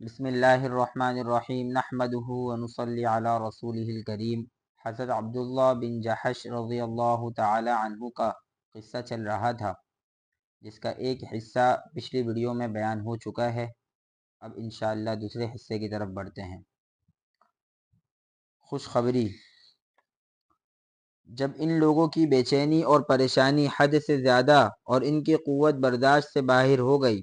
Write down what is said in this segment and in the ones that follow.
بسم اللہ الرحمن الرحیم نحمده ونصلی علی رسولہ الکریم۔ حضرت عبداللہ بن جحش رضی اللہ تعالی عنہ کا قصہ چل رہا تھا، جس کا ایک حصہ پچھلی ویڈیو میں بیان ہو چکا ہے۔ اب انشاءاللہ دوسرے حصے کی طرف بڑھتے ہیں۔ خوشخبری۔ جب ان لوگوں کی بے چینی اور پریشانی حد سے زیادہ اور ان کی قوت برداشت سے باہر ہو گئی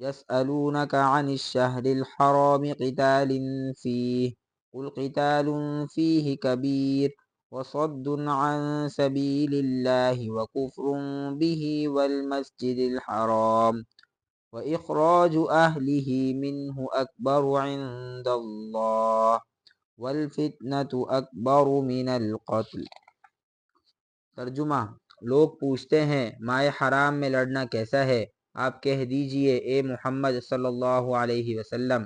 يسألونك عن الشهر الحرام قتال فيه قل قتال فيه كبير وصد عن سبيل الله وكفر به والمسجد الحرام وإخراج أهله منه أكبر عند الله والفتنة أكبر من القتل۔ ترجمہ، لوگ پوچھتے ہیں مائع حرام میں لڑنا کیسا ہے؟ آپ کہہ دیجیے، اے محمد صلی اللہ علیہ وسلم،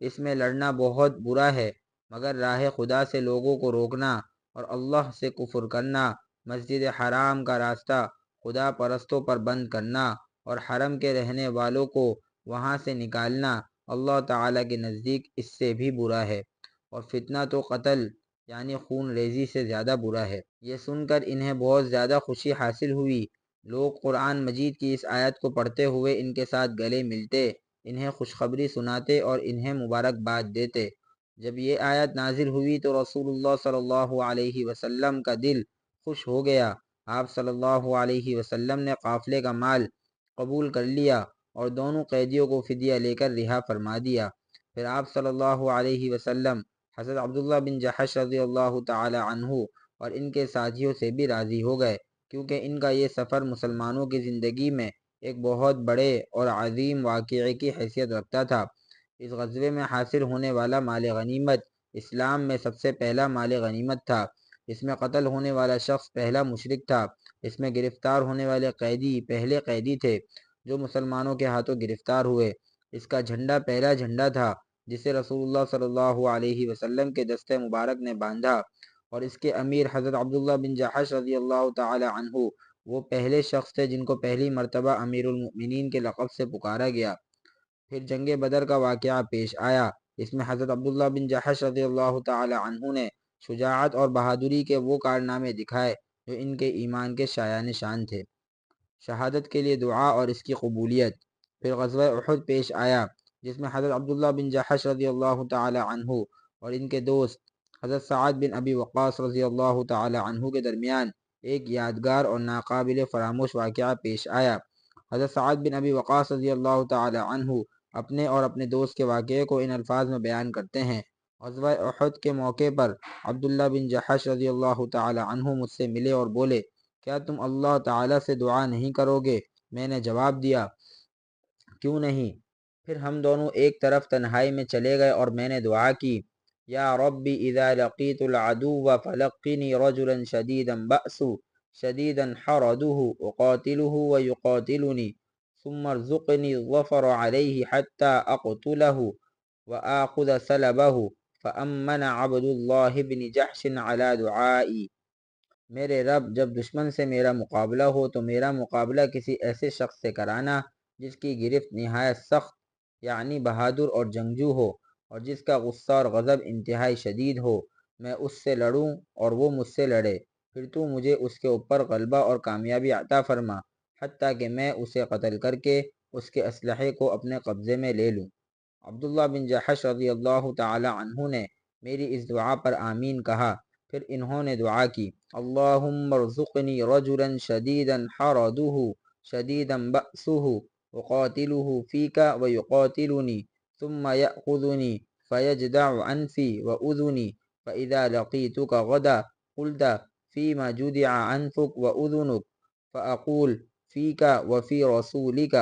اس میں لڑنا بہت برا ہے، مگر راہ خدا سے لوگوں کو روکنا اور اللہ سے کفر کرنا، مسجد حرام کا راستہ خدا پرستوں پر بند کرنا۔ اور حرم کے رہنے والوں کو وہاں سے نکالنا اللہ تعالیٰ کے نزدیک اس سے بھی برا ہے۔ اور فتنہ تو قتل یعنی خون ریزی سے زیادہ برا ہے۔ یہ سن کر انہیں بہت زیادہ خوشی حاصل ہوئی۔ لوگ قرآن مجید کی اس آیت کو پڑھتے ہوئے ان کے ساتھ گلے ملتے، انہیں خوشخبری سناتے اور انہیں مبارکباد دیتے۔ جب یہ آیت نازل ہوئی تو رسول اللہ صلی اللہ علیہ وسلم کا دل خوش ہو گیا۔ آپ صلی اللہ علیہ وسلم نے قافلے کا مال قبول کر لیا اور دونوں قیدیوں کو فدیہ لے کر رہا فرما دیا۔ پھر آپ صلی اللہ علیہ وسلم، حضرت عبداللہ بن جحش رضی اللہ تعالی عنہ اور ان کے ساتھیوں سے بھی راضی ہو گئے، کیونکہ ان کا یہ سفر مسلمانوں کی زندگی میں ایک بہت بڑے اور عظیم واقعے کی حیثیت رکھتا تھا۔ اس غزوے میں حاصل ہونے والا مال غنیمت اسلام میں سب سے پہلا مال غنیمت تھا۔ اس میں قتل ہونے والا شخص پہلا مشرق تھا۔ اس میں گرفتار ہونے والے قیدی، پہلے قیدی تھے جو مسلمانوں کے ہاتھوں گرفتار ہوئے۔ اس کا جھنڈا پہلا جھنڈا تھا، جسے رسول اللہ صلی اللہ علیہ وسلم کے دست مبارک نے باندھا۔ اور اس کے امیر حضرت عبداللہ بن جحش رضی اللہ تعالی عنہ، وہ پہلے شخص تھے جن کو پہلی مرتبہ امیر المؤمنین کے لقب سے پکارا گیا۔ پھر جنگ بدر کا واقعہ پیش آیا۔ اس میں حضرت عبداللہ بن جحش رضی اللہ تعالی عنہ نے شجاعت اور بہادری کے وہ کارنامے دکھائے۔ جو ان کے ایمان کے شایان نشان تھے۔ شہادت کے لیے دعا اور اس کی قبولیت۔ پھر غزوہ احد پیش آیا، جس میں حضرت عبداللہ بن جحش رضی اللہ تعالی عنہ اور ان کے دوست حضرت سعد بن ابی وقاص رضی اللہ تعالی عنہ کے درمیان ایک یادگار اور ناقابل فراموش واقعہ پیش آیا۔ حضرت سعد بن ابی وقاص رضی اللہ تعالی عنہ اپنے اور اپنے دوست کے واقعے کو ان الفاظ میں بیان کرتے ہیں۔ غزوہ احد کے موقع پر عبداللہ بن جحش رضی اللہ تعالی عنہ مجھ سے ملے اور بولے، کیا تم اللہ تعالی سے دعا نہیں کرو گے میں نے جواب دیا، کیوں نہیں؟ پھر ہم دونوں ایک طرف تنہائی میں چلے گئے اور میں نے دعا کی، یا ربی اذا لقیت العدو فلقنی رجلا شدیدا بأسو شدیدا حرده اقاتله ويقاتلني ثم ارزقني الظفر عليه حتى اقتله وآخذ سلبه فأمن عبد الله بن جحش على دعائي۔ میرے رب، جب دشمن سے میرا مقابلہ ہو تو میرا مقابلہ کسی ایسے شخص سے کرانا جس کی گرفت نہایت سخت یعنی بہادر اور جنگجو ہو، اور جس کا غصہ اور غضب انتہائی شدید ہو۔ میں اس سے لڑوں اور وہ مجھ سے لڑے۔ پھر تو مجھے اس کے اوپر غلبہ اور کامیابی عطا فرما، حتیٰ کہ میں اسے قتل کر کے اس کے اسلحے کو اپنے قبضے میں لے لوں۔ عبداللہ بن جحش رضی اللہ تعالی عنہ نے میری اس دعا پر آمین کہا پھر انہوں نے دعا کی اللہم ارزقنی رجلا شدیدا حردوه شدیدا بأسوه وقاتلوه فیکا ویقاتلونی ثم یأخذنی فیجدع انفی وأذنی فإذا لقیتک غدا قلت فیما جدع انفک وأذنک فأقول فیکا وفی رسولک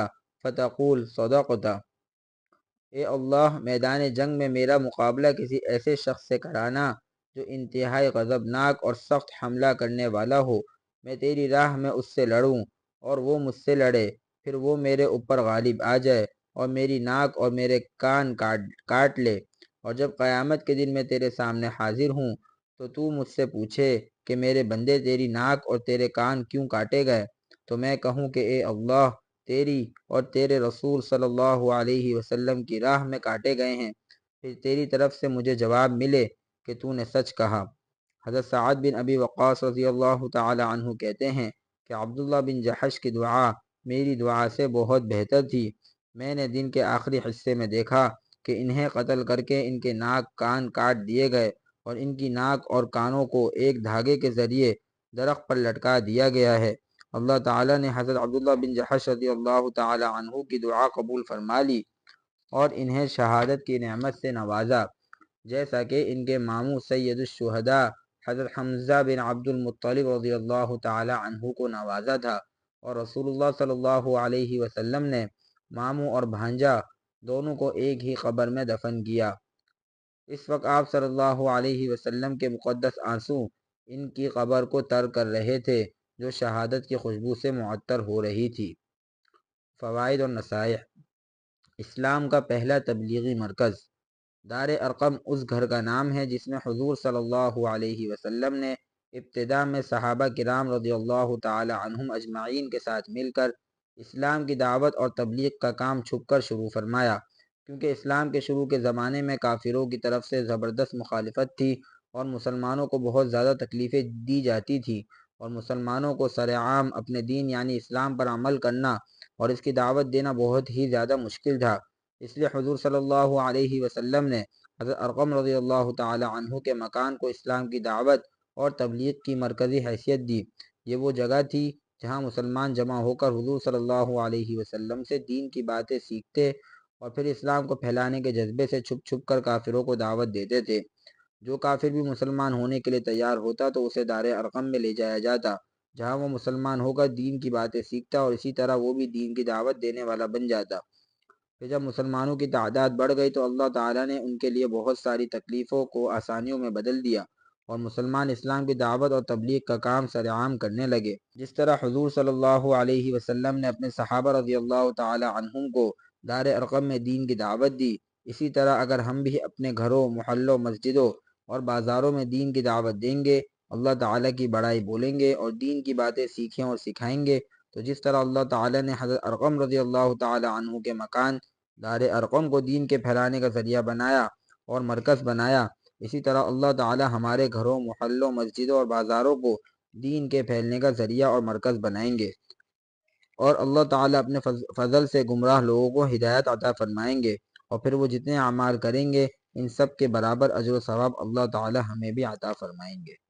فتقول صدقتا اے اللہ، میدان جنگ میں میرا مقابلہ کسی ایسے شخص سے کرانا جو انتہائی غضبناک اور سخت حملہ کرنے والا ہو۔ میں تیری راہ میں اس سے لڑوں اور وہ مجھ سے لڑے، پھر وہ میرے اوپر غالب آ جائے اور میری ناک اور میرے کان کاٹ کاٹ لے۔ اور جب قیامت کے دن میں تیرے سامنے حاضر ہوں تو تو مجھ سے پوچھے کہ میرے بندے تیری ناک اور تیرے کان کیوں کاٹے گئے؟ تو میں کہوں کہ اے اللہ تیری اور تیرے رسول صلی اللہ علیہ وسلم کی راہ میں کاٹے گئے ہیں۔ پھر تیری طرف سے مجھے جواب ملے کہ تو نے سچ کہا۔ حضرت سعد بن ابی وقاص رضی اللہ تعالی عنہ کہتے ہیں کہ عبداللہ بن جحش کی دعا میری دعا سے بہت بہتر تھی۔ میں نے دن کے آخری حصے میں دیکھا کہ انہیں قتل کر کے ان کے ناک کان کاٹ دیے گئے اور ان کی ناک اور کانوں کو ایک دھاگے کے ذریعے درخت پر لٹکا دیا گیا ہے۔ اللہ تعالیٰ نے حضرت عبداللہ بن جحش رضی اللہ تعالی عنہ کی دعا قبول فرما لی اور انہیں شہادت کی نعمت سے نوازا، جیسا کہ ان کے ماموں سید الشہداء حضرت حمزہ بن عبد المطلب رضی اللہ تعالی عنہ کو نوازا تھا اور رسول اللہ صلی اللہ علیہ وسلم نے ماموں اور بھانجا دونوں کو ایک ہی قبر میں دفن کیا۔ اس وقت آپ صلی اللہ علیہ وسلم کے مقدس آنسو ان کی قبر کو تر کر رہے تھے۔ جو شہادت کی خوشبو سے معطر ہو رہی تھی۔ فوائد اور نصائح۔ اسلام کا پہلا تبلیغی مرکز۔ دار ارقم اس گھر کا نام ہے جس میں حضور صلی اللہ علیہ وسلم نے ابتدا میں صحابہ کرام رضی اللہ تعالی عنہم اجمعین کے ساتھ مل کر اسلام کی دعوت اور تبلیغ کا کام چھپ کر شروع فرمایا۔ کیونکہ اسلام کے شروع کے زمانے میں کافروں کی طرف سے زبردست مخالفت تھی اور مسلمانوں کو بہت زیادہ تکلیفیں دی جاتی تھی اور مسلمانوں کو سر عام اپنے دین یعنی اسلام پر عمل کرنا اور اس کی دعوت دینا بہت ہی زیادہ مشکل تھا۔ اس لیے حضور صلی اللہ علیہ وسلم نے حضرت ارقم رضی اللہ تعالی عنہ کے مکان کو اسلام کی دعوت اور تبلیغ کی مرکزی حیثیت دی۔ یہ وہ جگہ تھی جہاں مسلمان جمع ہو کر حضور صلی اللہ علیہ وسلم سے دین کی باتیں سیکھتے اور پھر اسلام کو پھیلانے کے جذبے سے چھپ چھپ کر کافروں کو دعوت دیتے تھے۔ جو کافر بھی مسلمان ہونے کے لیے تیار ہوتا تو اسے دار ارقم میں لے جایا جاتا، جہاں وہ مسلمان ہو کر دین کی باتیں سیکھتا اور اسی طرح وہ بھی دین کی دعوت دینے والا بن جاتا۔ پھر جب مسلمانوں کی تعداد بڑھ گئی تو اللہ تعالیٰ نے ان کے لیے بہت ساری تکلیفوں کو آسانیوں میں بدل دیا اور مسلمان اسلام کی دعوت اور تبلیغ کا کام سر عام کرنے لگے۔ جس طرح حضور صلی اللہ علیہ وسلم نے اپنے صحابہ رضی اللہ تعالی عنہم کو دار ارقم میں دین کی دعوت دی، اسی طرح اگر ہم بھی اپنے گھروں، محلوں، مسجدوں اور بازاروں میں دین کی دعوت دیں گے، اللہ تعالیٰ کی بڑائی بولیں گے اور دین کی باتیں سیکھیں اور سکھائیں گے۔ تو جس طرح اللہ تعالیٰ نے حضرت ارقم رضی اللہ تعالی عنہ کے مکان دار ارقم کو دین کے پھیلانے کا ذریعہ بنایا اور مرکز بنایا، اسی طرح اللہ تعالی ہمارے گھروں، محلوں، مسجدوں اور بازاروں کو دین کے پھیلنے کا ذریعہ اور مرکز بنائیں گے۔ اور اللہ تعالیٰ اپنے فضل سے گمراہ لوگوں کو ہدایت عطا فرمائیں گے اور پھر وہ جتنے اعمال کریں گے ان سب کے برابر اجر و ثواب اللہ تعالی ہمیں بھی عطا فرمائیں گے۔